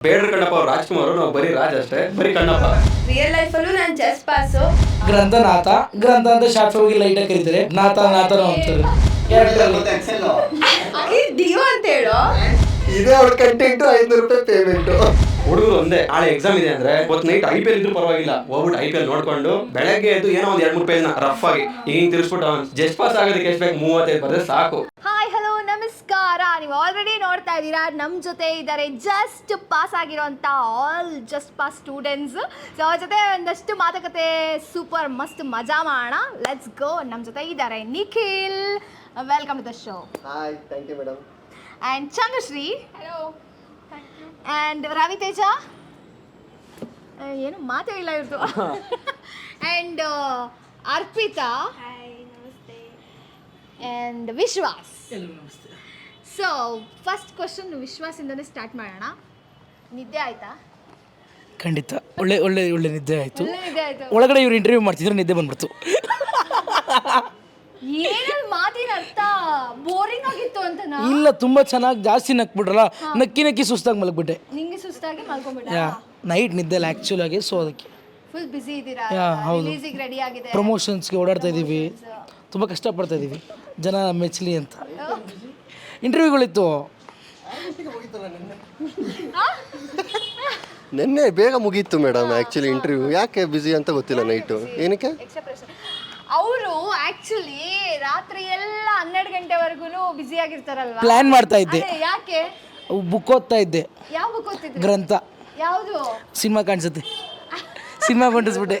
ಬೇಡ್ರ ಕಣ್ಣಪ್ಪ ಅವ್ರು ರಾಜ್ಕುಮಾರ್ ನಾವು ಬರೀ ರಾಜ್ ಅಷ್ಟೇ ಬರೀ ಕಣ್ಣಪ್ಪ. ರಿಯಲ್ ಲೈಫಲ್ಲೂ ನಾನು ಚೆಸ್ ಪಾಸ್ ಗ್ರಂಥನಾಥ ಗ್ರಂಥ ಅಂತ ಶಾರ್ಟ್ ಹೋಗಿ ಲೈಟ್ ಕರೀತಾರೆ ನಾಥ ನಾಥನ ಅಂತಾರೆ. ಡಿಯೋ ಅಂತ ಹೇಳೋ? ಇದೇ ಅವ್ರ ಕಂಟೆಂಟ್ ಐನೂರು ರೂಪಾಯಿ ಪೇಮೆಂಟ್ ಹುಡುಗರು ಒಂದೇ. ನಾಳೆ ಎಕ್ಸಾಮ್ ಇದೆ ಅಂದ್ರೆ ಇವತ್ತು ನೈಟ್ ಐ ಪಿ ಎಲ್ ಇದ್ರೂ ಪರವಾಗಿಲ್ಲ. ಹೋಗ್ಬಿಟ್ಟು ಐ ಪಿ ಎಲ್ ನೋಡ್ಕೊಂಡು ಬೆಳಗ್ಗೆ ಎದ್ದು ಏನೋ ಒಂದ್ ಎರಡ್ ಮೂರು ನ ರಫ್ ಆಗಿ ಹಿಂಗ್ ತಿರ್ಸ್ಬಿಟ್ಟು ಜಸ್ಟ್ ಪಾಸ್ ಆಗೋದಕ್ಕೆ ಎಷ್ಟು ಬೇಕು ಮೂವತ್ತೈದು ಬರ್ರೆ ಸಾಕು. ಹಾಯ್ ಹಲೋ ನಮಸ್ಕಾರ. ನೀವು ಆಲ್ರೆಡಿ ನೋಡ್ತಾ ಇದ್ದೀರಾ ನಮ್ಮ ಜೊತೆ ಇದ್ದಾರೆ ಜಸ್ಟ್ ಪಾಸ್ ಆಗಿರೋಂಥ all just pass students so ಅವ್ರ ಜೊತೆ ಒಂದಷ್ಟು ಮಾತುಕತೆ ಸೂಪರ್ ಮಸ್ತ್ ಮಜಾ ಮಾಡೋಣ. ಲೆಟ್ಸ್ ಗೋ ನಮ್ಮ ಜೊತೆ ಇದ್ದಾರೆ Nikhil. Welcome to the show hi thank you madam and Chandrashree hello and Raviteja Teja ಏನು ಮಾತೇ ಇಲ್ಲ ಇವ್ರದ್ದು and Arpita? And Vishwas? So first question ವಿಶ್ವಾಸಿಂದನೇ start ಮಾಡೋಣ. ನಿದ್ದೆ ಆಯ್ತಾ? ಖಂಡಿತ. ಒಳ್ಳೆ ಒಳ್ಳೆ ಒಳ್ಳೆ ನಿದ್ದೆ ಆಯಿತು. ಒಳ್ಳೆ ನಿದ್ದೆ ಆಯ್ತು. ಒಳಗಡೆ ಇವ್ರು ಇಂಟರ್ವ್ಯೂ ಮಾಡ್ತಿದ್ರು ನಿದ್ದೆ ಬಂದ್ಬಿಡ್ತು. ಏನಲ್ಲಿ ಮಾತಿನ ಅರ್ಥ? ಬೋರಿಂಗ್ ಆಗಿತ್ತು ಅಂತನಾ ಇಲ್ಲ ತುಂಬಾ ಚೆನ್ನಾಗಿ ಜಾಸ್ತಿ ನಕ್ಬಿಟ್ರಲ್ಲ ನಕ್ಕಿ ನಕ್ಕಿ ಸುಸ್ತಾಗಿ ಮಲಗ್ಬಿಟ್ಟೆ. ನಿಂಗೆ ಸುಸ್ತಾಗಿ ಮಲ್ಕೊಂಡ್ಬಿಟ್ಟ ಯಾ ನೈಟ್ ನಿದ್ದೆ ಆಕ್ಚುಲ್ ಆ್ಯಕ್ಚುಲ್ ಆಗಿ ಸೊ ಅದಕ್ಕೆ. ಫುಲ್ ಬಿಸಿ ಇದ್ದೀರಾ ಯಾ, ಹೌದು. ರೆಡಿ ಆಗಿದೆ. ಪ್ರಮೋಷನ್ಸ್ಗೆ ಓಡಾಡ್ತಾ ಇದ್ದೀವಿ ತುಂಬ ಕಷ್ಟಪಡ್ತಾ ಇದ್ದೀವಿ ಜನ ಮೆಚ್ಚಲಿ ಅಂತ. ಇಂಟರ್ವ್ಯೂಗಳಿತ್ತು ನಿನ್ನೆ ಬೇಗ ಮುಗೀತು ಮೇಡಮ್ ಆ್ಯಕ್ಚುಲಿ ಇಂಟರ್ವ್ಯೂ ಯಾಕೆ ಬ್ಯುಸಿ ಅಂತ ಗೊತ್ತಿಲ್ಲ ನೈಟು ಏನಕ್ಕೆ? ಅವರು ಆಕ್ಚುಲಿ ರಾತ್ರಿ ಎಲ್ಲ ಹನ್ನೆರಡು ಗಂಟೆವರೆಗೂ ಬ್ಯುಸಿ ಆಗಿರ್ತಾರಲ್ವಾ? ಪ್ಲಾನ್ ಮಾಡ್ತಾ ಇದ್ದೆ. ಅದೇ, ಯಾಕೆ? ಬುಕ್ ಓದ್ತಾ ಇದ್ದೆ. ಯಾವ ಬುಕ್ ಓದ್ತಿದ್ದೆ ಗ್ರಂಥ. ಯಾವುದು? ಸಿನಿಮಾ ಕಾಣಿಸುತ್ತೆ. ಸಿನಿಮಾ ಕಂಡಿಸ್ಬಿಟ್ಟೆ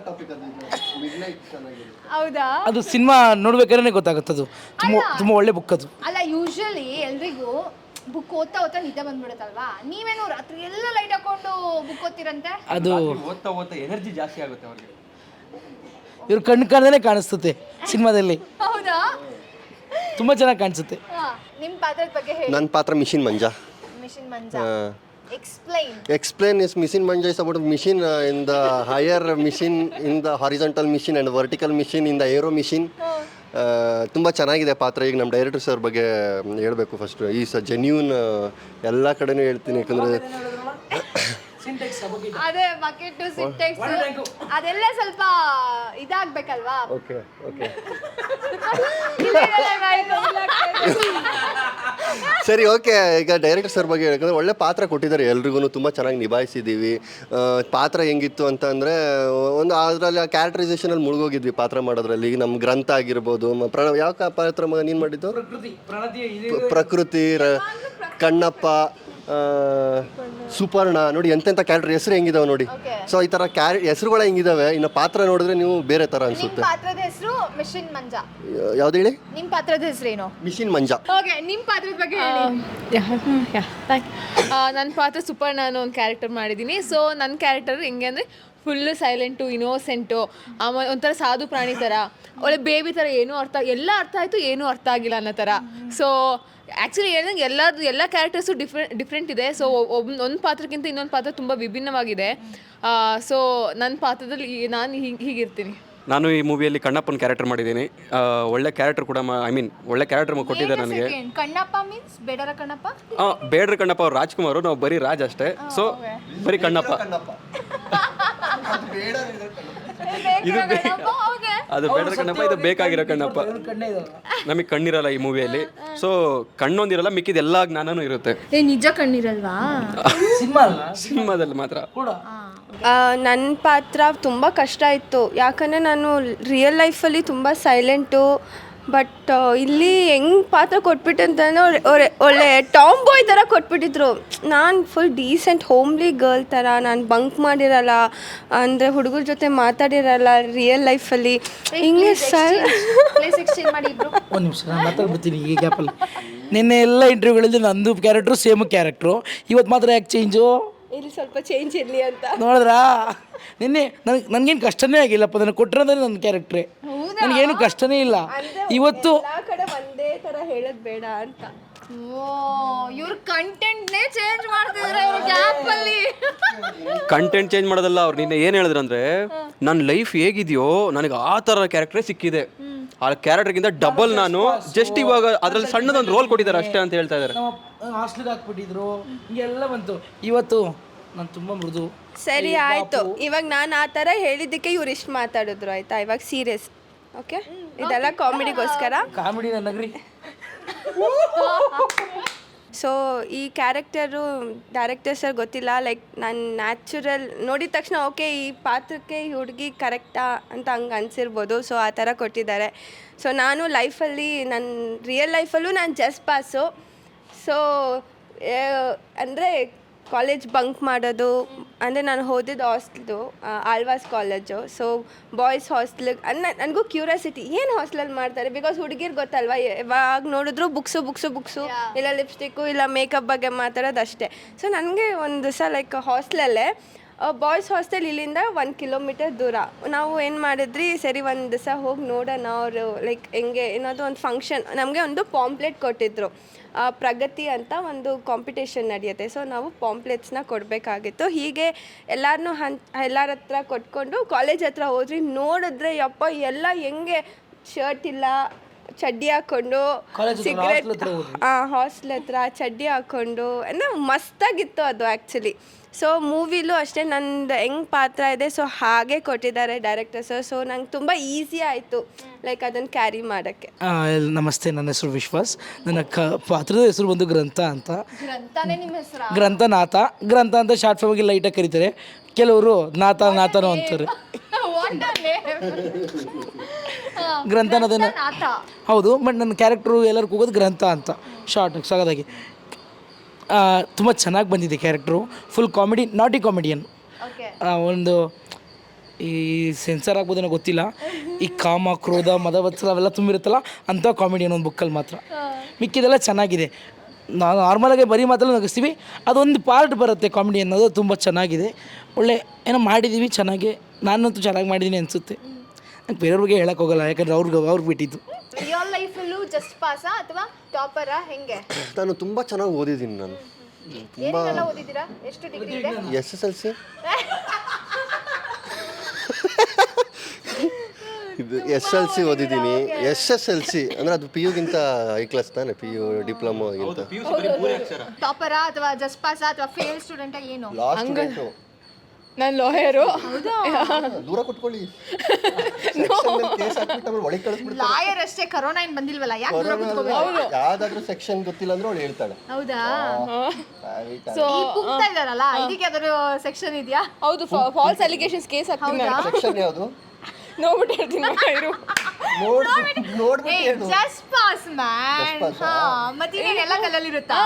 ಹೌದಾ? ಅದು ಸಿನಿಮಾ ನೋಡ್ಬೇಕಾದ್ರೆ ಗೊತ್ತಾಗುತ್ತೆ ಅದು. ತುಂಬಾ ತುಂಬ ಒಳ್ಳೆ ಬುಕ್ ಅದು. ಅಲ್ಲ ಯೂಶಲಿ ಎಲ್ರಿಗೂ ಬುಕ್ ಓದ್ತಾ ಓದ್ತಾ ನಿದ್ದೆ ಬಂದ್ಬಿಡುತ್ತಲ್ವಾ? ನೀವೇನು ರಾತ್ರಿ ಎಲ್ಲ ಲೈಟ್ ಹಾಕೊಂಡು ಬುಕ್ ಓದ್ತೀರಂತೆ? ಅದು ಓದ್ತಾ ಓದ್ತಾ ಎನರ್ಜಿ ಜಾಸ್ತಿ ಆಗುತ್ತೆ ಅವ್ರಿಗೆ. ಇವ್ರು ಕಣ್ಣು ಕಾಣ್ದೇ ಕಾಣಿಸ್ತತೆ ಸಿನಿಮಾದಲ್ಲಿ. ಹೌದಾ? ತುಂಬ ಚೆನ್ನಾಗಿ ಕಾಣಿಸುತ್ತೆ. ಹಾ, ನಿಮ್ ಪಾತ್ರದ ಬಗ್ಗೆ ಹೇಳಿ. ನನ್ನ ಪಾತ್ರ machine Manja. Mission Manja. Explain explain is machine Manja is about machine in the higher machine in the horizontal machine and vertical machine in the aero machine. ತುಂಬ ಚೆನ್ನಾಗಿದೆ ಪಾತ್ರ. ಈಗ ನಮ್ಮ ಡೈರೆಕ್ಟರ್ ಸರ್ ಬಗ್ಗೆ ಹೇಳಬೇಕು ಫಸ್ಟ್ ಈ ಸ ಜೆನ್ಯೂನ್ ಎಲ್ಲ ಕಡೆನೂ ಹೇಳ್ತೀನಿ. ಯಾಕಂದರೆ ಅದೇ ಬಕೆಟ್ ಸಿಂಟೆಕ್ಸ್ ಅದೆಲ್ಲ ಸ್ವಲ್ಪ ಇದಾಗ್ಬೇಕಲ್ವಾ? Okay okay. ಸರಿ ಓಕೆ. ಈಗ ಡೈರೆಕ್ಟರ್ ಸರ್ ಬಗ್ಗೆ ಯಾಕಂದ್ರೆ ಒಳ್ಳೆ ಪಾತ್ರ ಕೊಟ್ಟಿದ್ದಾರೆ ಎಲ್ರಿಗೂ ತುಂಬ ಚೆನ್ನಾಗಿ ನಿಭಾಯಿಸಿದ್ದೀವಿ. ಪಾತ್ರ ಹೆಂಗಿತ್ತು ಅಂತ ಅಂದರೆ ಒಂದು ಅದರಲ್ಲಿ ಆ ಕ್ಯಾರೆಕ್ಟರೈಸೇಷನಲ್ಲಿ ಮುಳುಗೋಗಿದ್ವಿ ಪಾತ್ರ ಮಾಡೋದ್ರಲ್ಲಿ. ಈಗ ನಮ್ಮ ಗ್ರಂಥ ಆಗಿರ್ಬೋದು ಮ- ಪ್ರ ಯಾವ ಕ- ಪಾತ್ರ ಮಗ ನೀನು ಮಾಡಿದ್ದು? ಪ್ರ- ಪ್ರಕೃತಿ ರ- ಕಣ್ಣಪ್ಪ ಸುಪರ್ಣ ನೋಡಿ ಎಂತೆಂಥ ಕ್ಯಾರೆಕ್ಟರ್ ಹೆಸರು ಹೆಂಗಿದಾವೆ ನೋಡಿ. ಸೊ ಈ ಥರ ಕ್ಯಾರೆ ಹೆಸರುಗಳು ಹೆಂಗಿದಾವೆ ಇನ್ನು ಪಾತ್ರ ನೋಡಿದ್ರೆ ನೀವು ಬೇರೆ ಥರ ಅನ್ಸುತ್ತೆ. ಪಾತ್ರದ ಹೆಸರು ಮಿಷಿನ್ ಮಂಜ. ಯಾವ್ದು ಹೇಳಿ? ನಿಮ್ಮ ಪಾತ್ರದ ಹೆಸರೇನು ಮಿಷಿನ್ ಮಂಜ. ಓಕೆ ನಿಮ್ ಪಾತ್ರದ ಬಗ್ಗೆ ಹೇಳಿ. ನನ್ನ ಪಾತ್ರ ಸುಪರ್ಣ ಅನ್ನೋ ಒಂದು ಕ್ಯಾರೆಕ್ಟರ್ ಮಾಡಿದ್ದೀನಿ ಸೊ ನನ್ನ ಕ್ಯಾರೆಕ್ಟರ್ ಹೆಂಗೆ ಅಂದರೆ ಫುಲ್ಲು ಸೈಲೆಂಟು ಇನೋಸೆಂಟು ಆಮೇಲೆ ಒಂಥರ ಸಾಧು ಪ್ರಾಣಿ ಥರ ಒಳ್ಳೆ ಬೇಬಿ ಥರ ಏನೂ ಅರ್ಥ ಎಲ್ಲ ಅರ್ಥ ಆಯಿತು ಏನೂ ಅರ್ಥ ಆಗಿಲ್ಲ ಅನ್ನೋ ಥರ ಸೊ ಆ್ಯಕ್ಚುಲಿ ಹೇಳಿದಂಗೆ ಎಲ್ಲದು ಎಲ್ಲ ಕ್ಯಾರೆಕ್ಟರ್ಸು ಡಿಫ್ರೆಂಟ್ ಡಿಫ್ರೆಂಟ್ ಇದೆ. ಸೊ ಒಬ್ಬ ಒಂದು ಪಾತ್ರಕ್ಕಿಂತ ಇನ್ನೊಂದು ಪಾತ್ರ ತುಂಬ ವಿಭಿನ್ನವಾಗಿದೆ. ಸೊ ನನ್ನ ಪಾತ್ರದಲ್ಲಿ ನಾನು ಹೀಗೆ ಹೀಗಿರ್ತೀನಿ. ನಾನು ಈ ಮೂವಿಯಲ್ಲಿ ಕಣ್ಣಪ್ಪನ ಕ್ಯಾರೆಕ್ಟರ್ ಮಾಡಿದ್ದೀನಿ. ಒಳ್ಳೆ ಕ್ಯಾರೆಕ್ಟರ್ ಕೂಡ ಐ ಮೀನ್ ಒಳ್ಳೆ ಕ್ಯಾರೆಕ್ಟರ್ ಕೊಟ್ಟಿದ್ದಾರೆ ನನಗೆ. ಕಣ್ಣಪ್ಪ ಮೀನ್ಸ್ ಬೇಡರ ಕಣ್ಣಪ್ಪ? ಆ, ಬೇಡ್ರ ಕಣ್ಣಪ್ಪ ಅವ್ರು ರಾಜ್ಕುಮಾರ್ ನಾವು ಬರೀ ರಾಜ್ ಅಷ್ಟೇ. ಸೊ ಬರೀ ಕಣ್ಣಪ್ಪ. ಇದು ಬೇ- ಅದು ಬೇಡ ಕಣ್ಣಪ್ಪ ಇದು ಬೇಕಾಗಿರೋ ಕಣ್ಣಪ್ಪ. ಕಣ್ಣೇ ನಮಗೆ ಕಣ್ಣಿರಲ್ಲ ಈ ಮೂವಿಯಲ್ಲಿ. ಸೊ ಕಣ್ಣೊಂದಿರಲ್ಲ ಮಿಕ್ಕಿದ ಎಲ್ಲ ಜ್ಞಾನನೂ ಇರುತ್ತೆ. ಏ ನಿಜ ಕಣ್ಣಿರಲ್ವಾ? ಸಿನಿಮಾ ಅಲ್ಲ? ಸಿನಿಮಾದಲ್ಲಿ ಮಾತ್ರ. ಕೂಡ. ನನ್ನ ಪಾತ್ರ ತುಂಬ ಕಷ್ಟ ಇತ್ತು. ಯಾಕಂದರೆ ನಾನು ರಿಯಲ್ ಲೈಫಲ್ಲಿ ತುಂಬ ಸೈಲೆಂಟು ಬಟ್ ಇಲ್ಲಿ ಹೆಂಗೆ ಪಾತ್ರ ಕೊಟ್ಬಿಟ್ಟು ಅವ್ರ್- ಅವ್ರ್ ಒಳ್ಳೆ ಟಾಮ್ ಬಾಯ್ ಥರ ಕೊಟ್ಬಿಟ್ಟಿದ್ರು. ನಾನು ಫುಲ್ ಡೀಸೆಂಟ್ ಹೋಮ್ಲಿ ಗರ್ಲ್ ಥರ ನಾನು ಬಂಕ್ ಮಾಡಿರಲ್ಲ ಅಂದರೆ ಹುಡುಗರ ಜೊತೆ ಮಾತಾಡಿರಲ್ಲ ರಿಯಲ್ ಲೈಫಲ್ಲಿ ಹಿಂಗೆ ಸರ್. ಪ್ಲೇಸ್ ಎಕ್ಸ್ಚೇಂಜ್ ಮಾಡಿ ಇಬ್ರು. ಒಂದು ನಿಮಿಷ ನಾನು ಮಾತಾಡ್ಬಿಡ್ತೀನಿ ಈ ಗ್ಯಾಪಲ್ಲಿ ನಿನ್ನೆ ಎಲ್ಲ ಇಂಟರ್ವ್ಯೂಗಳಲ್ಲಿ ನಂದು ಕ್ಯಾರೆಕ್ಟ್ರು ಸೇಮ್ ಕ್ಯಾರೆಕ್ಟ್ರು ಇವತ್ತು ಮಾತ್ರ ಯಾಕೆ ಚೇಂಜು ಇಲ್ಲಿ ಸ್ವಲ್ಪ ಚೇಂಜ್ ಇರಲಿ ಅಂತ. ನೋಡಿದ್ರಾ? ನಿನ್ನೆ ನನಗೆ ನನಗೇನು ಕಷ್ಟನೇ ಆಗಿಲ್ಲಪ್ಪ ನನಗೆ ಕೊಟ್ಟಿರೋದೇ ನನ್ನ ಕ್ಯಾರೆಕ್ಟ್ರೇ ನನಗೇನು ಕಷ್ಟನೇ ಇಲ್ಲ. ಇವತ್ತು ಎಲ್ಲ ಕಡೆ ಒಂದೇ ಥರ ಹೇಳೋದು ಬೇಡ ಅಂತ. ಓ ಇವ್ರ ಕಂಟೆಂಟ್ನೇ ಚೇಂಜ್ ಮಾಡ್ತಿದ್ರೆ ಇವ್ರ ಗ್ಯಾಪ್ ಅಲ್ಲಿ. ಕಂಟೆಂಟ್ ಚೇಂಜ್ ಮಾಡೋದಲ್ಲ ಅವ್ರು. ನಿನ್ನೆ ಏನು ಹೇಳಿದ್ರಂದ್ರೆ ನನ್ನ ಲೈಫ್ ಹೇಗಿದೆಯೋ ನನಗೆ ಆ ಥರ ಕ್ಯಾರೆಕ್ಟ್ರೇ ಸಿಕ್ಕಿದೆ. ಆ ಕ್ಯಾರೆಕ್ಟರ್ಗಿಂತ ಡಬಲ್ ನಾನು ಜಸ್ಟ್ ಇವಾಗ ಅದ್ರಲ್ಲಿ ಸಣ್ಣದೊಂದು ರೋಲ್ ಕೊಟ್ಟಿದ್ದಾರೆ ಅಷ್ಟೇ ಅಂತ ಹೇಳ್ತಾ ಇದ್ದಾರೆ. ನಮ್ಮ ಹಾಸ್ಟ್ಲಿಗೆ ಹಾಕ್ಬಿಟ್ಟಿದ್ರು. ಹಿಂಗೆಲ್ಲ ಬಂತು. ಇವತ್ತು ನಾನು ತುಂಬ ಮೃದು. ಸರಿ ಆಯ್ತು. ಇವಾಗ ನಾನು ಆ ಥರ ಹೇಳಿದ್ದಕ್ಕೆ ಇವ್ರು ಇಷ್ಟು ಮಾತಾಡಿದ್ರು ಆಯ್ತಾ? ಇವಾಗ ಸೀರಿಯಸ್ ಓಕೆ ಇದೆಲ್ಲ ಕಾಮಿಡಿಗೋಸ್ಕರ ಕಾಮಿಡಿ ನಗ್ರಿ. ಸೊ ಈ ಕ್ಯಾರೆಕ್ಟರು ಡೈರೆಕ್ಟರ್ ಸರ್ ಗೊತ್ತಿಲ್ಲ ಲೈಕ್ ನಾನು ನ್ಯಾಚುರಲ್ ನೋಡಿದ ತಕ್ಷಣ ಓಕೆ ಈ ಪಾತ್ರಕ್ಕೆ ಈ ಹುಡುಗಿ ಕರೆಕ್ಟಾ ಅಂತ ಹಂಗೆ ಅನಿಸಿರ್ಬೋದು. ಸೊ ಆ ಥರ ಕೊಟ್ಟಿದ್ದಾರೆ. ಸೊ ನಾನು ಲೈಫಲ್ಲಿ ನನ್ನ ರಿಯಲ್ ಲೈಫಲ್ಲೂ ನಾನು ಜಸ್ಟ್ ಪಾಸು ಸೊ ಅಂದರೆ ಕಾಲೇಜ್ ಬಂಕ್ ಮಾಡೋದು ಅಂದರೆ ನಾನು ಓದಿದ್ದು hostel Alva's college. So boys hostel ಅನ್ನ ನನಗೂ ಕ್ಯೂರಿಯಾಸಿಟಿ ಏನು ಹಾಸ್ಟೆಲಲ್ಲಿ ಮಾಡ್ತಾರೆ? ಬಿಕಾಸ್ ಹುಡುಗಿರು ಗೊತ್ತಲ್ವಾ ಯಾವಾಗ ನೋಡಿದ್ರು ಬುಕ್ಸು ಬುಕ್ಸು ಬುಕ್ಸು ಇಲ್ಲ ಲಿಪ್ಸ್ಟಿಕ್ಕು ಇಲ್ಲ ಮೇಕಪ್ ಬಗ್ಗೆ ಮಾತಾಡೋದು ಅಷ್ಟೇ. ಸೊ ನನಗೆ ಒಂದು ದಿವಸ ಲೈಕ್ ಹಾಸ್ಟ್ಲಲ್ಲೇ ಬಾಯ್ಸ್ ಹಾಸ್ಟೆಲ್ ಇಲ್ಲಿಂದ ಒಂದು ಕಿಲೋಮೀಟರ್ ದೂರ. ನಾವು ಏನು ಮಾಡಿದ್ರಿ ಸರಿ ಒಂದು ದಿವಸ ಹೋಗಿ ನೋಡೋಣ ಅವರು ಲೈಕ್ ಹೆಂಗೆ ಏನಾದರೂ ಒಂದು ಫಂಕ್ಷನ್ ನಮಗೆ ಒಂದು ಪಾಂಪ್ಲೆಟ್ ಕೊಟ್ಟಿದ್ರು. ಆ, ಪ್ರಗತಿ ಅಂತ ಒಂದು ಕಾಂಪಿಟೇಷನ್ ನಡೆಯುತ್ತೆ. ಸೊ ನಾವು ಪಾಂಪ್ಲೆಟ್ಸ್ನ ಕೊಡಬೇಕಾಗಿತ್ತು. ಹೀಗೆ ಎಲ್ಲರನ್ನೂ ಹನ್ ಎಲ್ಲರ ಹತ್ರ ಕೊಟ್ಕೊಂಡು ಕಾಲೇಜ್ ಹತ್ರ ಹೋದ್ರಿ ನೋಡಿದ್ರೆ ಯಪ್ಪ ಎಲ್ಲ ಹೆಂಗೆ ಶರ್ಟ್ ಇಲ್ಲ ಚಡ್ಡಿ ಹಾಕೊಂಡು ಸಿಗರೆಟ್ ಹಾಂ ಹಾಸ್ಟೆಲ್ ಹತ್ರ ಚಡ್ಡಿ ಹಾಕೊಂಡು ಅಂದ್ರೆ ಮಸ್ತಾಗಿತ್ತು ಅದು ಆ್ಯಕ್ಚುಲಿ ಸೊ ಮೂವಿಲೂ ಅಷ್ಟೇ ನಂದು ಹೆಂಗೆ ಪಾತ್ರ ಇದೆ ಸೊ ಹಾಗೆ ಕೊಟ್ಟಿದ್ದಾರೆ ಡೈರೆಕ್ಟರ್ ಸರ್ ಸೊ ನಂಗೆ ತುಂಬ ಈಸಿ ಆಯಿತು ಲೈಕ್ ಅದನ್ನು ಕ್ಯಾರಿ ಮಾಡೋಕ್ಕೆ. ಆ, ಎಲ್- ನಮಸ್ತೆ ನನ್ನ ಹೆಸರು ವಿಶ್ವಾಸ್. ನನ್ನ ಕ ಪಾತ್ರದ ಹೆಸರು ಬಂದು ಗ್ರಂಥ ಅಂತ. ಗ್ರಂಥನೇ ನಿಮ್ಮ ಹೆಸರು? ಗ್ರಂಥನಾಥ ಗ್ರಂಥ ಅಂತ ಶಾರ್ಟ್ ಫಾರ್ಮಾಗಿ ಲೈಟಾಗಿ ಕರೀತಾರೆ. ಕೆಲವರು ನಾಥ ನಾಥನು ಅಂತಾರೆ. ಗ್ರಂಥನಾಥನ ನಾಥ. ಹೌದು ಬಟ್ ನನ್ನ ಕ್ಯಾರೆಕ್ಟ್ರು ಎಲ್ಲರೂ ಕೂಗೋದು ಗ್ರಂಥ ಅಂತ. ಶಾರ್ಟ್ ಸಗದಾಗಿ. ತುಂಬ ಚೆನ್ನಾಗಿ ಬಂದಿದೆ character full comedy naughty comedian okay ಒಂದು ಈ ಸೆನ್ಸರ್ ಆಗ್ಬೋದೇನೋ ಗೊತ್ತಿಲ್ಲ. ಈ ಕಾಮ ಕ್ರೋಧ ಮದವತ್ಸರ ಅವೆಲ್ಲ ತುಂಬಿರುತ್ತಲ್ಲ ಅಂಥ ಕಾಮಿಡಿ ಅನ್ನೋ ಒಂದು ಬುಕ್ಕಲ್ಲಿ ಮಾತ್ರ. ಮಿಕ್ಕಿದೆಲ್ಲ ಚೆನ್ನಾಗಿದೆ. ನಾವು ನಾರ್ಮಲಾಗಿ ಬರೀ ಮಾತಲ್ಲ ನಗಿಸ್ತೀವಿ. ಅದೊಂದು ಪಾರ್ಟ್ ಬರುತ್ತೆ ಕಾಮಿಡಿ ಅನ್ನೋದು ತುಂಬ ಚೆನ್ನಾಗಿದೆ. ಒಳ್ಳೆ ಏನೋ ಮಾಡಿದ್ದೀವಿ ಚೆನ್ನಾಗಿ. ನಾನಂತೂ ಚೆನ್ನಾಗಿ ಮಾಡಿದ್ದೀನಿ ಅನಿಸುತ್ತೆ. ನಂಗೆ ಬೇರೆಯವ್ರಿಗೆ ಹೇಳೋಕ್ಕೋಗಲ್ಲ ಯಾಕಂದರೆ ಅವ್ರಿಗೆ ಅವ್ರಿಗೆ ಬಿಟ್ಟಿದ್ದು. ಜಸ್ಟ್ ಪಾಸಾ ಅಥವಾ ಟಾಪರಾ ಹೆಂಗೆ? ನಾನು ತುಂಬ ಚೆನ್ನಾಗಿ ಓದಿದ್ದೀನಿ ನಾನು. ಏನೆಲ್ಲ ಓದಿದ್ದೀರಾ? ಎಷ್ಟು ಡಿಗ್ರಿ ಇದೆ? ಎಸ್ ಎಸ್ ಎಲ್ ಸಿ ಇದು ಎಸ್ ಎಲ್ ಸಿ ಓದಿದ್ದೀನಿ. ಎಸ್ ಎಸ್ ಎಲ್ ಸಿ ಅಂದರೆ ಅದು ಪಿ ಯುಗಿಂತ ಹೈ ಕ್ಲಾಸ್ ತಾನೆ? ಪಿ ಯು ಡಿಪ್ಲೊಮೋಗಿಂತ ಟಾಪರಾ ಅಥವಾ ಜಸ್ಟ್ ಪಾಸಾ ಅಥವಾ ಫೇಲ್ ಸ್ಟೂಡೆಂಟ್ ಏನು? ಲಾಸ್ಟ್ ಸ್ಟೂಡೆಂಟು ನಾನು ಲಾಯರು. ದೂರ ಕುತ್ಕೊಳ್ಳಿ. ಕೇಸ್ ಹಾಕ್ಬಿಟ್ಟು ಆಮೇಲೆ ಒಳಗೆ ಕಳಿಸ್ಬಿಡ್ತಾರೆ. ಲಾಯರ್ ಅಷ್ಟೇ ಕರೋನಾ ಏನ್ ಬಂದಿಲ್ವಲ್ಲ? ಯಾಕೆ ದೂರ ಕೂತ್ಕೋಬೇಕು? ಯಾವ್ದಾದ್ರು ಸೆಕ್ಷನ್ ಗೊತ್ತಿಲ್ಲ ಅಂದ್ರೆ ಅವಳು ಹೇಳ್ತಾಳೆ. ಹೌದಾ? ಸೊ ಈ ಕೂಗ್ತಾ ಇದಾರಲ್ಲ ಇದಕ್ಕೆ ಯಾವ್ದಾದ್ರು ಸೆಕ್ಷನ್ ಇದೆಯಾ? ಹೌದು ಫಾಲ್ಸ್ ಅಲಿಗೇಷನ್ಸ್ ಕೇಸ್ ಹಾಕ್ತೀನಿ ಸೆಕ್ಷನ್ ಯಾವುದು? ನೋಡ್ಬಿಟ್ಟು ಹೇಳ್ತೀನಿ ಮಗ ಇರು ನೋಡ್ಬಿಟ್ಟು ನೋಡ್ಬಿಟ್ಟು ಜಸ್ಟ್ ಪಾಸ್ ಮ್ಯಾನ್ ಹಾ ಮತ್ತೆ ಎಲ್ಲ ಕಲ್ಲಲ್ಲಿ ಇರುತ್ತಾ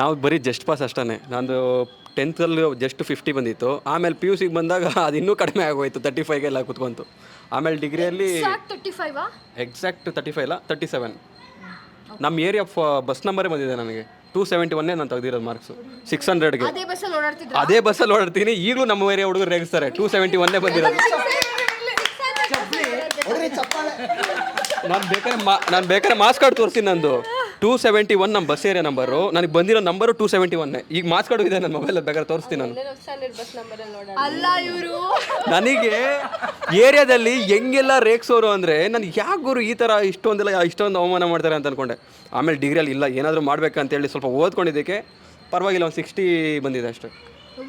ನಾವು ಬರೀ ಜಸ್ಟ್ ಪಾಸ್ ಅಷ್ಟೇ ನಂದು ಟೆಂತಲ್ಲಿ ಜಸ್ಟ್ ಫಿಫ್ಟಿ ಬಂದಿತ್ತು. ಆಮೇಲೆ ಪಿ ಯು ಸಿಗೆ ಬಂದಾಗ ಅದು ಇನ್ನೂ ಕಡಿಮೆ ಆಗೋಯ್ತು ತರ್ಟಿ ಫೈವ್ಗೆಲ್ಲ ಕುತ್ಕೊಂತು. ಆಮೇಲೆ ಡಿಗ್ರಿಯಲ್ಲಿ thirty five exact thirty five ಇಲ್ಲ ತರ್ಟಿ ಸೆವೆನ್ ನಮ್ಮ ಏರಿಯಾ ಬಸ್ ನಂಬರೇ ಬಂದಿದೆ ನನಗೆ. ಟೂ ಸೆವೆಂಟಿ ಒನ್ನೇ ನಾನು ತೆಗೆದಿರೋದು ಮಾರ್ಕ್ಸು ಸಿಕ್ಸ್ ಹಂಡ್ರೆಡ್ಗೆ ಅದೇ ಬಸ್ಸಲ್ಲಿ ಓಡಾಡ್ತಿದ್ರ? ಅದೇ ಬಸ್ಸಲ್ಲಿ ಓಡಾಡ್ತೀನಿ. ಈಗಲೂ ನಮ್ಮ ಏರಿಯಾ ಹುಡುಗರು ರೇಗಿಸ್ತಾರೆ. ಟೂ ಸೆವೆಂಟಿ ಒನ್ನೇ ಬಂದಿರೋದು. ನಾನು ಬೇಕಾದ್ರೆ ಮಾ ನಾನು ಬೇಕಾದ್ರೆ ಮಾಸ್ಕ್ ಕಾರ್ಡ್ ತೋರಿಸ್ತೀನಿ ನಂದು. ಟೂ ಸೆವೆಂಟಿ ಒನ್ ನಮ್ಮ ಬಸ್ ಏರಿಯಾ ನಂಬರು ನನಗೆ ಬಂದಿರೋ ನಂಬರು ಟೂ ಸೆವೆಂಟಿ ಒನ್ ಈಗ ಮಾಸ್ ಕಾರ್ಡು ಇದೆ ನನ್ನ ಮೊಬೈಲ್ ಬೇಕಾದ್ರೆ ತೋರಿಸ್ತೀನಿ ನಾನು. ಅಲ್ಲ ಇವರು. ನನಗೆ ಏರಿಯಾದಲ್ಲಿ ಹೆಂಗೆಲ್ಲ ರೇಕ್ಸೋರು ಅಂದರೆ ನನಗೆ ಯಾಕೆ ಗುರು ಈ ಥರ ಇಷ್ಟೊಂದೆಲ್ಲ ಇಷ್ಟೊಂದು ಅವಮಾನ ಮಾಡ್ತಾರೆ ಅಂತ ಅನ್ಕೊಂಡೆ. ಆಮೇಲೆ ಡಿಗ್ರಿಯಲ್ಲಿ ಇಲ್ಲ ಏನಾದರೂ ಮಾಡ್ಬೇಕಂತೇಳಿ ಸ್ವಲ್ಪ ಓದ್ಕೊಂಡಿದ್ದಕ್ಕೆ ಪರವಾಗಿಲ್ಲ ಒಂದು ಸಿಕ್ಸ್ಟಿ ಬಂದಿದೆ ಅಷ್ಟೇ.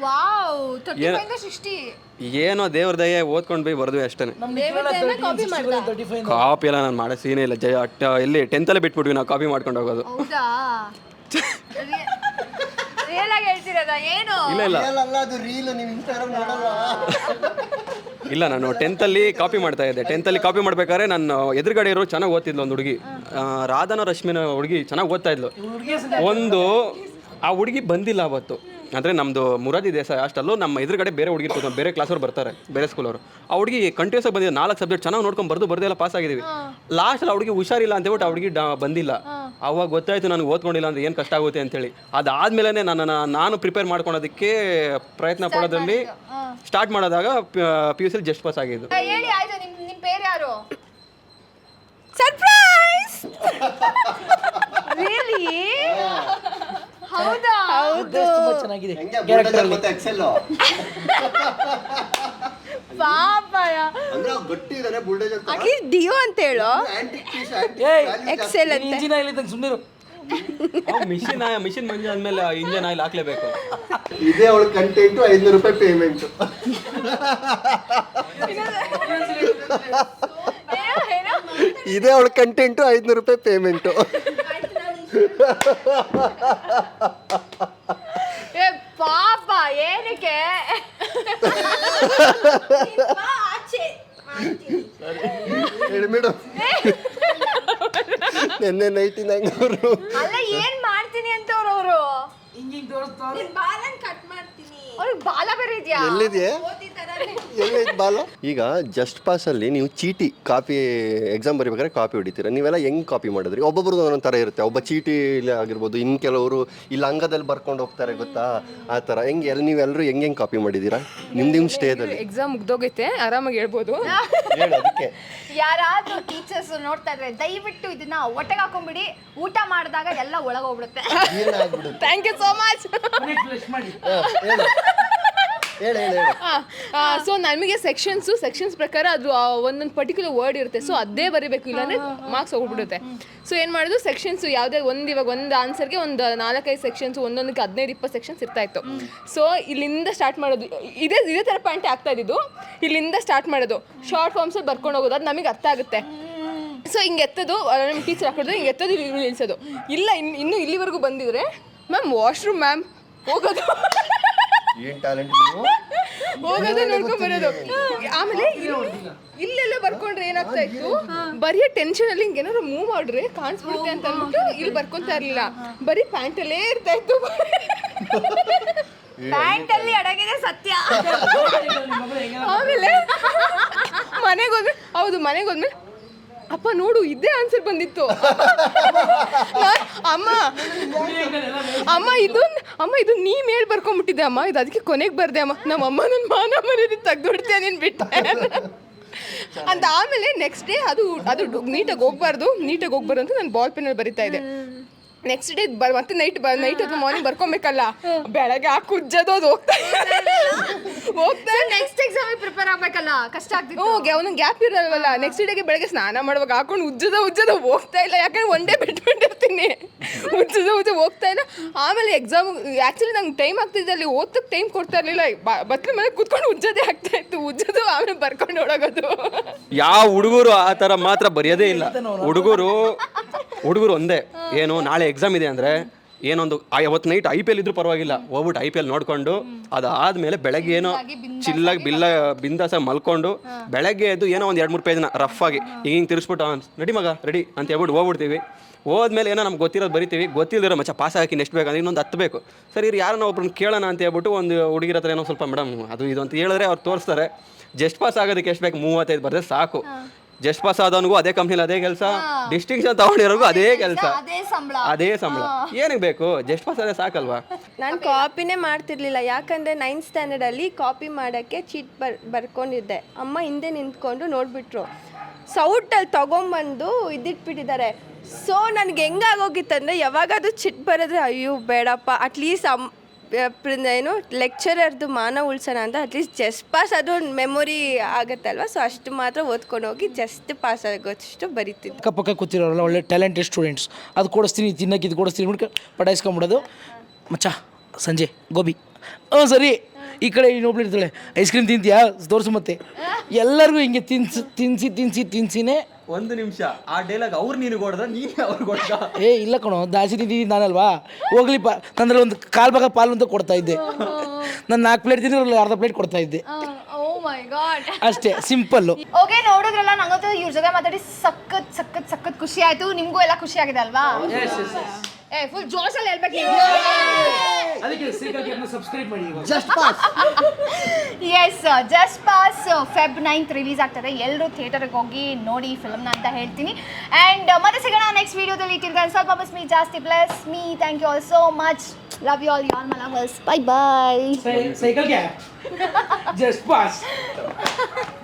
ವಾವ್ ಫೈವ್ ಏನೋ ದೇವ್ರ ದಯೆ ಓದ್ಕೊಂಡು ಬೈ ಬರ್ದು ಅಷ್ಟೇ ಕಾಪಿ ಎಲ್ಲ ನಾನು ಮಾಡೋ ಸೀನೇ ಇಲ್ಲ ಜಯ ಅಟ್ಟ ಎಲ್ಲಿ ಟೆಂತಲ್ಲೇ ಬಿಟ್ಬಿಟ್ವಿ ನಾವು ಕಾಪಿ ಮಾಡ್ಕೊಂಡು ಹೋಗೋದು. ಹೌದಾ? ರಿಯಲ್ ಆಗಿ ಹೇಳ್ತಿರೋದ? ಏನು? ಇಲ್ಲ ಇಲ್ಲ. ಅಲ್ಲ ಅದು ರೀಲ್ ನೀವು ಇನ್ಸ್ಟಾಗ್ರಾಮ್ ನೋಡಲ್ಲ. ಇಲ್ಲ ನಾನು ಟೆಂತಲ್ಲಿ ಕಾಪಿ ಮಾಡ್ತಾ ಇದ್ದೆ. ಟೆಂತಲ್ಲಿ ಕಾಪಿ ಮಾಡ್ಬೇಕಾದ್ರೆ ನಾನು ಎದುರುಗಡೆ ಇರೋ ಚೆನ್ನಾಗಿ ಓದ್ತಿದ್ಲು ಒಂದು ಹುಡುಗಿ. ರಾಧಾನ ರಶ್ಮಿನ ಹುಡುಗಿ ಚೆನ್ನಾಗಿ ಓದ್ತಾ ಇದ್ಲು. ಒಂದು ಆ ಹುಡುಗಿ ಬಂದಿಲ್ಲ ಅವತ್ತು. ಅಂದರೆ ನಮ್ಮದು ಮುರಾದಿ ದೇಸಾಯಿ ಅಷ್ಟಲ್ಲೂ ನಮ್ಮ ಎದುರುಗಡೆ ಬೇರೆ ಹುಡುಗಿ ಕೂತ್ಕೊಂಡು ಬೇರೆ ಕ್ಲಾಸವ್ರು ಬರ್ತಾರೆ ಬೇರೆ ಸ್ಕೂಲ್ ಅವರು. ಆ ಹುಡುಗಿ ಕಂಟಿನ್ಯೂಸ್ ಆಗಿ ಬಂದಿದೆ. ನಾಲ್ಕು ಸಬ್ಜೆಕ್ಟ್ ಚೆನ್ನಾಗಿ ನೋಡ್ಕೊಂಡು ಬರ್ದು ಬರ್ದೆಲ್ಲ ಪಾಸ್ ಆಗಿದ್ದೀವಿ ಲಾಸ್ಟಲ್ಲಿ ಆ ಹುಡುಗಿ ಹುಷಾರಿಲ್ಲ ಅಂತ ಹೇಳ್ಬಿಟ್ಟು ಆ ಹುಡುಗಿ ಡಾ- ಬಂದಿಲ್ಲ. ಅವಾಗ ಗೊತ್ತಾಯಿತು ನನಗೆ ಓದ್ಕೊಂಡಿಲ್ಲ ಅಂದ್ರೆ ಏನು ಕಷ್ಟ ಆಗುತ್ತೆ ಅಂತೇಳಿ. ಅದಾದ್ಮೇಲೆ ನನ್ನ ನಾನು ಪ್ರಿಪೇರ್ ಮಾಡ್ಕೊಳೋದಕ್ಕೆ ಪ್ರಯತ್ನ ಪಡೋದ್ರಲ್ಲಿ ಸ್ಟಾರ್ಟ್ ಮಾಡೋದಾಗ ಪಿ ಯು ಸಿಲಿ ಜಸ್ಟ್ ಪಾಸ್ ಆಗಿದ್ದು. ಹೇಳಿ ಆಯ್ತು ನಿಮ್ ನಿಮ್ ಪೇರ್ ಯಾರು? ಸರ್ಪ್ರೈಸ್ ರಿಯಲಿ ಹೌದಾ? ತುಂಬ ಚೆನ್ನಾಗಿದೆ. ಪಾಪಯ ಅಟ್ಲೀಸ್ಟ್ ಡಿಯೋ ಅಂತ ಹೇಳೋ. ಏಯ್ ಎಕ್ಸೆಲ್ ಅಂತ. ಆಯಿಲ್ ಮಿಷಿನ್ ಮಿಷಿನ್ ಮಂಜು ಆದ್ಮೇಲೆ ಇಂಜಿನ್ ಆಯಿಲ್ ಹಾಕ್ಲೇಬೇಕು. ಇದೇ ಅವಳ ಕಂಟೆಂಟ್ ಐನೂರು ರೂಪಾಯಿ ಪೇಮೆಂಟ್ ಇದೇ ಅವಳ ಕಂಟೆಂಟು ಐದುನೂರು ರೂಪಾಯಿ ಪೇಮೆಂಟು ಏ ಪಾಪ ಏನಕ್ಕೆ? ಹೇಳಿ ಮೇಡಮ್. ನಿನ್ನೆ ನೈಟಿ ನಂಗೆ ಅವರು ಅಲ್ಲ ಏನ್ ಮಾಡ್ತೀನಿ ಅಂತ ಅವ್ರು? ಅವ್ರಿಗೆ ಬಾಲ ಬೇರೆ ಇದೆಯಾ? ಎಲ್ಲಿದೆಯಾ? ಎಲ್ಲೈತೆ ಬಾಲ? ಈಗ ಜಸ್ಟ್ ಪಾಸ್ ಅಲ್ಲಿ ನೀವು ಚೀಟಿ ಕಾಪಿ ಎಕ್ಸಾಮ್ ಬರಿಬೇಕಾದ್ರೆ ಕಾಪಿ ಹೊಡಿತೀರ? ನೀವೆಲ್ಲ ಹೆಂಗ್ ಕಾಪಿ ಮಾಡಿದ್ರಿ? ಒಬ್ಬೊಬ್ರದ್ದು ಒಂದೊಂದು ಥರ ಇರುತ್ತೆ. ಒಬ್ಬ ಚೀಟಿ ಆಗಿರ್ಬೋದು ಇನ್ನು ಕೆಲವರು ಇಲ್ಲಿ ಅಂಗದಲ್ಲಿ ಬರ್ಕೊಂಡು ಹೋಗ್ತಾರೆ ಗೊತ್ತಾ? ಆ ಥರ. ಹೆಂಗೆ ಎಲ್ಲಿ ನೀವೆಲ್ಲರೂ ಹೆಂಗ್ ಹೆಂಗೆ ಕಾಪಿ ಮಾಡಿದ್ದೀರಾ? ನಿಮ್ಮ ನಿಮ್ಮ ಸ್ಟೇದಲ್ಲಿ ಎಕ್ಸಾಮ್ ಮುಗ್ದೋಗೈತೆ ಆರಾಮಾಗಿ ಹೇಳ್ಬೋದು. ಹೇಳಿ ಅದಕ್ಕೆ. ಯಾರಾದ್ರೂ ಟೀಚರ್ಸ್ ನೋಡ್ತಾ ಇದ್ರೆ ದಯವಿಟ್ಟು ಇದನ್ನ ಹೊಟ್ಟೆಗೆ ಹಾಕೊಂಡ್ಬಿಡಿ ಊಟ ಮಾಡಿದಾಗ ಎಲ್ಲ ಒಳಗೋಗ್ಬಿಡುತ್ತೆ. ಏನಾಗ್ಬಿಡುತ್ತೆ? ಥ್ಯಾಂಕ್ ಯು ಸೋ ಮಚ್ ಹೇಳಿ. ಹೇಳಿ ಹೇಳಿ ಹೇಳಿ. ಸೊ ನಮಗೆ ಸೆಕ್ಷನ್ಸ್ ಸೆಕ್ಷನ್ಸ್ ಪ್ರಕಾರ ಅದು ಒಂದೊಂದು ಪರ್ಟಿಕ್ಯುಲರ್ ವರ್ಡ್ ಇರುತ್ತೆ. ಸೊ ಅದೇ ಬರಿಬೇಕು ಇಲ್ಲಾಂದ್ರೆ ಮಾರ್ಕ್ಸ್ ಹೋಗ್ಬಿಡುತ್ತೆ. ಸೊ ಏನು ಮಾಡೋದು? ಸೆಕ್ಷನ್ಸ್ ಯಾವುದೇ ಒಂದು ಇವಾಗ ಒಂದು ಆನ್ಸರ್ಗೆ ಒಂದು ನಾಲ್ಕೈದು ಸೆಕ್ಷನ್ಸ್ ಒಂದೊಂದಕ್ಕೆ ಹದಿನೈದು ಇಪ್ಪತ್ತು ಸೆಕ್ಷನ್ಸ್ ಇರ್ತಾ ಇತ್ತು. ಸೊ ಇಲ್ಲಿಂದ ಸ್ಟಾರ್ಟ್ ಮಾಡೋದು ಇದೇ ಇದೇ ಥರ ಪಾಯಿಂಟ್ ಆಗ್ತಾ ಇದ್ದಿದ್ದು. ಇಲ್ಲಿಂದ ಸ್ಟಾರ್ಟ್ ಮಾಡೋದು. ಶಾರ್ಟ್ ಫಾರ್ಮ್ಸ್ ಬರ್ಕೊಂಡು ಹೋಗೋದು ಅದು ನಮಗೆ ಅರ್ಥ ಆಗುತ್ತೆ. ಸೊ ಹಿಂಗೆ ಎತ್ತದು ನಮ್ಮ ಟೀಚರ್ ಹಾಕಿದ್ರು ಹಿಂಗೆ ಎತ್ತದು ಇಲ್ಲಿ ನಿಲ್ಸೋದು. ಇಲ್ಲ ಇನ್ನು ಇನ್ನೂ ಇಲ್ಲಿವರೆಗೂ ಬಂದಿದ್ರೆ ಮ್ಯಾಮ್ ವಾಶ್ರೂಮ್ ಮ್ಯಾಮ್ ಹೋಗೋದು. ಏನ್ ಟ್ಯಾಲೆಂಟ್ ನೀವು? ಹೋಗೋದು ನೋಡ್ಕೊಂಡ್ ಬರೋದು. ಆಮೇಲೆ ಇಲ್ಲೆಲ್ಲ ಬರ್ಕೊಂಡ್ರೆ ಏನಾಗ್ತಾ ಇತ್ತು? ಬರೀ ಟೆನ್ಷನ್ ಅಲ್ಲಿ ಹಿಂಗೆ ಏನಾದ್ರು ಮೂವ್ ಮಾಡ್ರೆ ಕಾಣಿಸ್ಬಿಡುತ್ತೆ ಅಂತ ಅಂದ್ಬಿಟ್ಟು ಇಲ್ಲಿ ಬರ್ಕೊಂತಾ ಇರ್ಲಿಲ್ಲ. ಬರೀ ಪ್ಯಾಂಟಲ್ಲೇ ಇರ್ತಾ ಇತ್ತು. ಪ್ಯಾಂಟ್ ಅಲ್ಲಿ ಅಡಗಿದೆ ಸತ್ಯ. ಆಮೇಲೆ ಮನೆಗೆ ಹೋದ್ಮೇಲೆ ಹೌದು ಮನೆಗೆ ಹೋದ್ಮೇಲೆ ಅಪ್ಪ ನೋಡು ಇದೇ ಆನ್ಸರ್ ಬಂದಿತ್ತು. ನಾನ್, ಅಮ್ಮ ಅಮ್ಮ ಇದು ಅಮ್ಮ ಇದು ನೀ ಮೇಲ್ ಬರ್ಕೊಂಡ್ಬಿಟ್ಟಿದ್ದೆ ಅಮ್ಮ. ಇದು ಅದಕ್ಕೆ ಕೊನೆಗೆ ಬರ್ದೆ ಅಮ್ಮ. ನಮ್ಮ ಅಮ್ಮ ನನ್ನ ಮಾನ ಮರ್ಯಾದೆ ತೆಗ್ದುಬಿಡ್ತೆ ನೀನು ಬಿಟ್ಟೆ. ಅಂತ ಆಮೇಲೆ ನೆಕ್ಸ್ಟ್ ಡೇ ಅದು ಅದು ನೀಟಾಗಿ ಹೋಗ್ಬಾರ್ದು ನೀಟಾಗಿ ಹೋಗ್ಬಾರ್ದು ಅಂತ ನಾನು ಬಾಲ್ ಪೆನ್ನಲ್ಲಿ ಬರಿತಾ ಇದ್ದೆ. ನೆಕ್ಸ್ಟ್ ಡೇ ಬ ಮತ್ತೆ ನೈಟ್ ಬ ನೈಟ್ ಅಥವಾ ಮಾರ್ನಿಂಗ್ ಬರ್ಕೊಬೇಕಲ್ಲ. ಬೆಳಗ್ಗೆ ಆ ಕುಜ್ಜದು ಅದು ಹೋಗ್ತಾ ಹೋಗ್ತಾ ನೆಕ್ಸ್ಟ್ ಎಕ್ಸಾಮ್ ಕಷ್ಟ ಆಗ್ತಿತ್ತು. ಹೋಗಿ ಗ್ಯಾಪ್ ಇರಲ್ವಲ್ಲ. ನೆಕ್ಸ್ಟ್ ಡೇಗೆ ಬೆಳಗ್ಗೆ ಸ್ನಾನ ಮಾಡುವಾಗ ಹಾಕೊಂಡು ಉಜ್ಜದ ಉಜ್ಜದ ಹೋಗ್ತಾ ಇಲ್ಲ. ಯಾಕಂದ್ರೆ ಒನ್ ಡೇ ಬಿಟ್ಬಿಟ್ಟಿರ್ತೀನಿ. ಉಜ್ಜದ ಉಜ್ಜ ಹೋಗ್ತಾ ಇಲ್ಲ. ಆಮೇಲೆ ಎಕ್ಸಾಮ್ ಆ್ಯಕ್ಚುಲಿ ನಂಗೆ ಟೈಮ್ ಆಗ್ತಿದ್ದೆ ಅಲ್ಲಿ. ಓದಕ್ಕೆ ಟೈಮ್ ಕೊಡ್ತಾ ಇರಲಿಲ್ಲ. ಬತ್ಲ ಮೇಲೆ ಕುತ್ಕೊಂಡು ಉಜ್ಜದೇ ಆಗ್ತಾ ಇತ್ತು. ಉಜ್ಜದು ಆಮೇಲೆ ಬರ್ಕೊಂಡು ಹೋಗೋದು ಯಾವ ಹುಡುಗರು ಆ ಥರ ಮಾತ್ರ ಬರೆಯೋದೇ ಇಲ್ಲ. ಹುಡುಗರು ಹುಡುಗರು ಒಂದೇ. ಏನು ನಾಳೆ ಎಕ್ಸಾಮ್ ಇದೆ ಅಂದರೆ ಏನೊಂದು ಅವತ್ತು ನೈಟ್ ಐ ಪಿ ಎಲ್ ಇದ್ರೂ ಪರವಾಗಿಲ್ಲ. ಹೋಗ್ಬಿಟ್ಟು ಐ ಪಿ ಎಲ್ ನೋಡಿಕೊಂಡು ಅದಾದಮೇಲೆ ಬೆಳಗ್ಗೆ ಏನೋ ಚಿಲ್ಲಾಗಿ ಬಿಲ್ಲ ಬಿಂದಾಸ ಮಲ್ಕೊಂಡು ಬೆಳಗ್ಗೆ ಎದ್ದು ಏನೋ ಒಂದು ಎರಡು ಮೂರು ಪೇಜ್ನ ರಫ್ ಆಗಿ ಹಿಂಗೆ ಹಿಂಗೆ ತಿರ್ಸ್ಬಿಟ್ಟು ನಡಿ ರೆಡಿ ಮಗ ರೆಡಿ ಅಂತ ಹೇಳ್ಬಿಟ್ಟು ಹೋಗ್ಬಿಡ್ತೀವಿ. ಹೋದ್ಮೇಲೆ ಏನೋ ನಮ್ಗೆ ಗೊತ್ತಿರೋದು ಬರಿತೀವಿ. ಗೊತ್ತಿಲ್ಲದಿರೋ ಮಚ್ಚ ಪಾಸ್ ಹಾಕಿ ನೆಕ್ಸ್ಟ್ ಬೇಕಂದ್ರೆ ಇನ್ನೊಂದು ಹತ್ತು ಬೇಕು. ಸರಿ ಇವ್ರು ಯಾರನ್ನ ಒಬ್ರನ್ನ ಕೇಳೋಣ ಅಂತ ಹೇಳ್ಬಿಟ್ಟು ಒಂದು ಹುಡುಗಿರ ಹತ್ರ ಏನೋ ಸ್ವಲ್ಪ ಮೇಡಮ್ ಅದು ಇದು ಅಂತ ಹೇಳಿದ್ರೆ ಅವ್ರು ತೋರಿಸ್ತಾರೆ. ಜಸ್ಟ್ ಪಾಸ್ ಆಗೋದಕ್ಕೆ ಎಷ್ಟು ಬೇಕು? ಮೂವತ್ತೈದು ಬರೆದ್ರೆ ಸಾಕು. ಜಸ್ಟ್ ಪಾಸ್ ಆದವನಿಗೂ ಅದೇ ಕಂಪ್ನಿಲಿ ಅದೇ ಕೆಲಸ. ಡಿಸ್ಟಿಂಕ್ಷನ್ ತಗೊಂಡಿರೋರ್ಗೂ ಅದೇ ಕೆಲಸ ಅದೇ ಸಂಬಳ. ಅದೇ ಸಂಬಳ. ಏನಕ್ಕೆ ಬೇಕು? ಜಸ್ಟ್ ಪಾಸ್ ಅದೇ ಸಾಕಲ್ವಾ? ನಾನು ಕಾಪಿನೇ ಮಾಡ್ತಿರ್ಲಿಲ್ಲ. ಯಾಕಂದರೆ ನೈನ್ತ್ ಸ್ಟ್ಯಾಂಡರ್ಡಲ್ಲಿ ಕಾಪಿ ಮಾಡಕ್ಕೆ ಚೀಟ್ ಬರ್ ಬರ್ಕೊಂಡಿದ್ದೆ. ಅಮ್ಮ ಹಿಂದೆ ನಿಂತ್ಕೊಂಡು ನೋಡಿಬಿಟ್ರು. ಸೌಟಲ್ಲಿ ತಗೊಂಬಂದು ಇದ್ದಿಟ್ಬಿಟ್ಟಿದ್ದಾರೆ. ಸೊ ನನಗೆ ಹೆಂಗಾಗೋಗಿತ್ತಂದರೆ ಅದು ಚಿಟ್ ಬರೋದ್ರೆ ಅಯ್ಯೋ ಬೇಡಪ್ಪ. ಅಟ್ಲೀಸ್ಟ್ ಅಮ್ ಏನು ಲೆಕ್ಚರರ್ದು ಮಾನ ಉಳ್ಸೋಣ ಅಂತ ಅಟ್ಲೀಸ್ಟ್ ಜಸ್ಟ್ ಪಾಸ್ ಅದು ಮೆಮೊರಿ ಆಗುತ್ತಲ್ವ? ಸೊ ಅಷ್ಟು ಮಾತ್ರ ಓದ್ಕೊಂಡು ಹೋಗಿ ಜಸ್ಟ್ ಪಾಸ್ ಆಗೋಷ್ಟು ಬರೀತೀನಿ ಅಕ್ಕಪಕ್ಕ ಕೂತಿರೋರಲ್ಲ ಒಳ್ಳೆ ಟ್ಯಾಲೆಂಟೆಡ್ ಸ್ಟೂಡೆಂಟ್ಸ್ ಅದು ಕೊಡಿಸ್ತೀನಿ, ತಿನ್ನಕ್ಕೆ ಇದು ಕೊಡಿಸ್ತೀನಿ ಪಟಾಯಿಸ್ಕೊಂಬಿಡೋದು. ಮಚ್ಚ, ಸಂಜೆ, ಗೋಬಿ. ಹ್ಞೂ ಸರಿ. ಈ ಕಡೆ ಇನ್ನೊಬ್ಳು ಇರ್ತಾಳೆ ಐಸ್ ಕ್ರೀಮ್ ತಿಂತೀಯಾ? ತೋರಿಸು ಮತ್ತೆ. ಎಲ್ಲರಿಗೂ ಹಿಂಗೆ ತಿನ್ಸಿ ತಿನ್ಸಿ ತಿನ್ಸಿ ತಿನ್ಸಿನೇ. ಒಂದು ನಿಮಿಷ ಆ ಡೈಲಾಗ್ ಅವ್ರು ನೀನು ಕೊಡ್ದ ನೀನು ಅವ್ರು ಹೊಡೆದ ಏ ಇಲ್ಲ ಕಣೋ ದಾಸಿ ತಿಂತೀನಿ ನಾನಲ್ವಾ? ಹೋಗ್ಲಿ ಪಾ ತಂದ್ರೆ ಒಂದು ಕಾಲ್ ಭಾಗ ಪಾಲು ಅಂತ ಕೊಡ್ತಾ ಇದ್ದೆ. ನಾನು ನಾಲ್ಕು ಪ್ಲೇಟ್ ತಿಂದ್ರೆ ಅರ್ಧ ಪ್ಲೇಟ್ ಕೊಡ್ತಾ ಇದ್ದೆ. ಓ ಮೈ ಗಾಡ್ ಅಷ್ಟೇ ಸಿಂಪಲ್ಲು ಓಕೆ ನೋಡಿದ್ರಲ್ಲ ನಂಗಂತೂ ಇವ್ರ ಜೊತೆ ಮಾತಾಡಿ ಸಖತ್ ಸಖತ್ ಸಖತ್ ಖುಷಿ ಆಯ್ತು. ನಿಮಗೂ ಎಲ್ಲ ಖುಷಿ ಆಗಿದೆ ಅಲ್ವಾ? ಏ ಫುಲ್ ಜೋಶಲ್ಲಿ ಹೇಳ್ಬೇಕು ನೀವು ಅದಕ್ಕೆ ಸಬ್ಸ್ಕ್ರೈಬ್ ಮಾಡಿ just pass S just pass Feb ninth release ಆಗ್ತದೆ. ಎಲ್ಲರೂ ಥಿಯೇಟರ್ಗೆ ಹೋಗಿ ನೋಡಿ ಫಿಲ್ಮ್ನ ಅಂತ ಹೇಳ್ತೀನಿ. ಆ್ಯಂಡ್ ಮತ್ತೆ ಸಿಗೋಣ ನೆಕ್ಸ್ಟ್ ವೀಡಿಯೋದಲ್ಲಿ ಇಟ್ಟಿರ್ತಾರೆ ಸ್ವಲ್ಪ ಮಿಸ್ ಮೀ ಜಾಸ್ತಿ plus me thank you all so much love you all you all my lovers bye bye ಸೈಕಲ್ಗೆ just pass